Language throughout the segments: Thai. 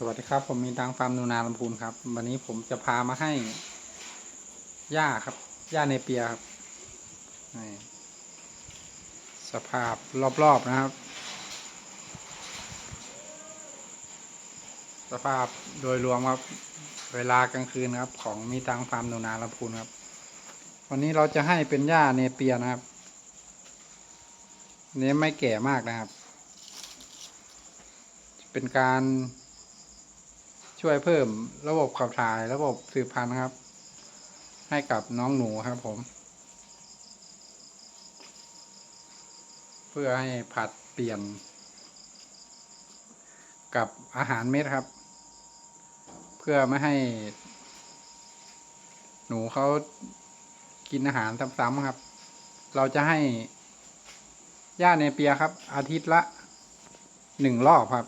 สวัสดีครับ ผมมีดังฟาร์มนูนาลำพูนครับ วันนี้ผมจะพามาให้หญ้าครับหญ้าในเปียครับสภาพรอบๆนะครับ สภาพโดยรวมครับ เวลากลางคืนครับ ของมีตังฟาร์มนูนาลำพูนครับ วันนี้เราจะให้เป็นหญ้าเนเปียนะครับเนี้ไม่แก่มากนะครับ เป็นการ ช่วยเพิ่มระบบขับถ่ายระบบสืบพันธุ์ครับ ให้กับน้องหนูครับผม เพื่อให้ผัดเปลี่ยน กับอาหารเม็ดครับ เพื่อไม่ให้ หนูเขากินอาหารซ้ำๆครับ เราจะให้หญ้าเนเปียครับ อาทิตย์ละหนึ่งรอบครับ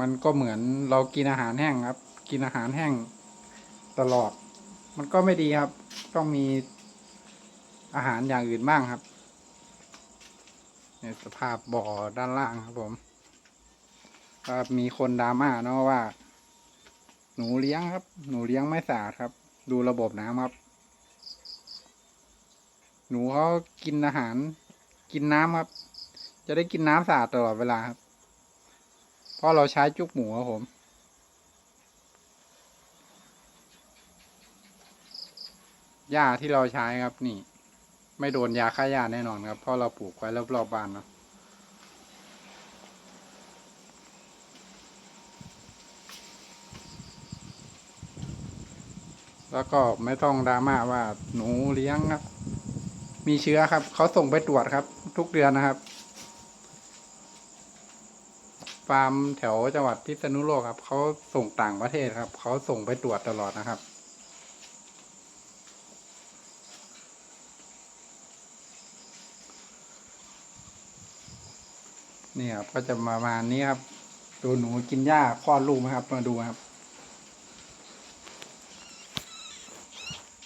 มันก็เหมือนเรากินอาหารแห้งครับ กินอาหารแห้งตลอด มันก็ไม่ดีครับ ต้องมีอาหารอย่างอื่นบ้างครับในสภาพบ่อด้านล่างครับผมก็มีคนดราม่าเนาะว่า หนูเลี้ยงครับ หนูเลี้ยงไม่สะอาดครับ ดูระบบน้ำครับ หนูเขากินอาหาร กินน้ำครับ จะได้กินน้ำสะอาดตลอดเวลาครับ เพราะเราใช้จุกหมูครับผม หญ้าที่เราใช้ครับนี่ ไม่โดนยาฆ่าหญ้าแน่นอนครับ เพราะเราปลูกไว้รอบๆบ้านเนาะแล้วก็ไม่ต้องดราม่าว่าหนูเลี้ยงครับ มีเชื้อครับ เขาส่งไปตรวจครับ ทุกเดือนนะครับ ฟาร์มแถวจังหวัดพิษณุโลกครับเขาส่งต่างประเทศครับเขาส่งไปตรวจตลอดนะครับนี่ครับก็จะประมาณนี้ครับ ดูหนูกินหญ้าคลอดลูกไหมครับ มาดูครับ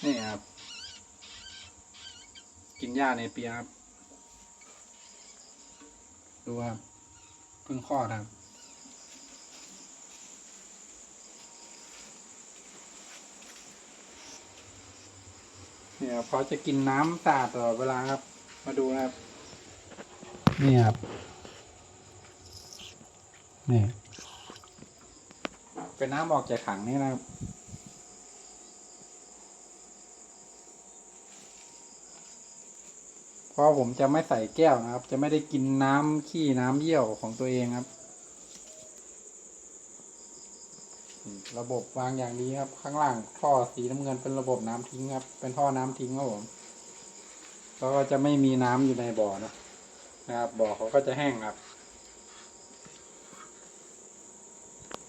นี่ครับ กินหญ้าในเปียครับ ดูครับ เพิ่งคลอดครับ เนี่ยครับเขาจะกินน้ำสะอาดตลอดเวลาครับ มาดูนะครับ นี่ครับ นี่ เป็นน้ำออกจากถังนี่นะครับ เพราะผมจะไม่ใส่แก้วนะครับ จะไม่ได้กินน้ำขี้น้ำเยี่ยวของตัวเองครับ ระบบวางอย่างดีครับ ข้างล่างท่อสีน้ำเงินเป็นระบบน้ำทิ้งครับ เป็นท่อน้ำทิ้งครับผมแล้วก็จะไม่มีน้ำอยู่ในบ่อนะนะครับ บ่อเขาก็จะแห้งครับ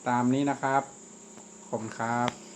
ตามนี้นะครับ ผมครับ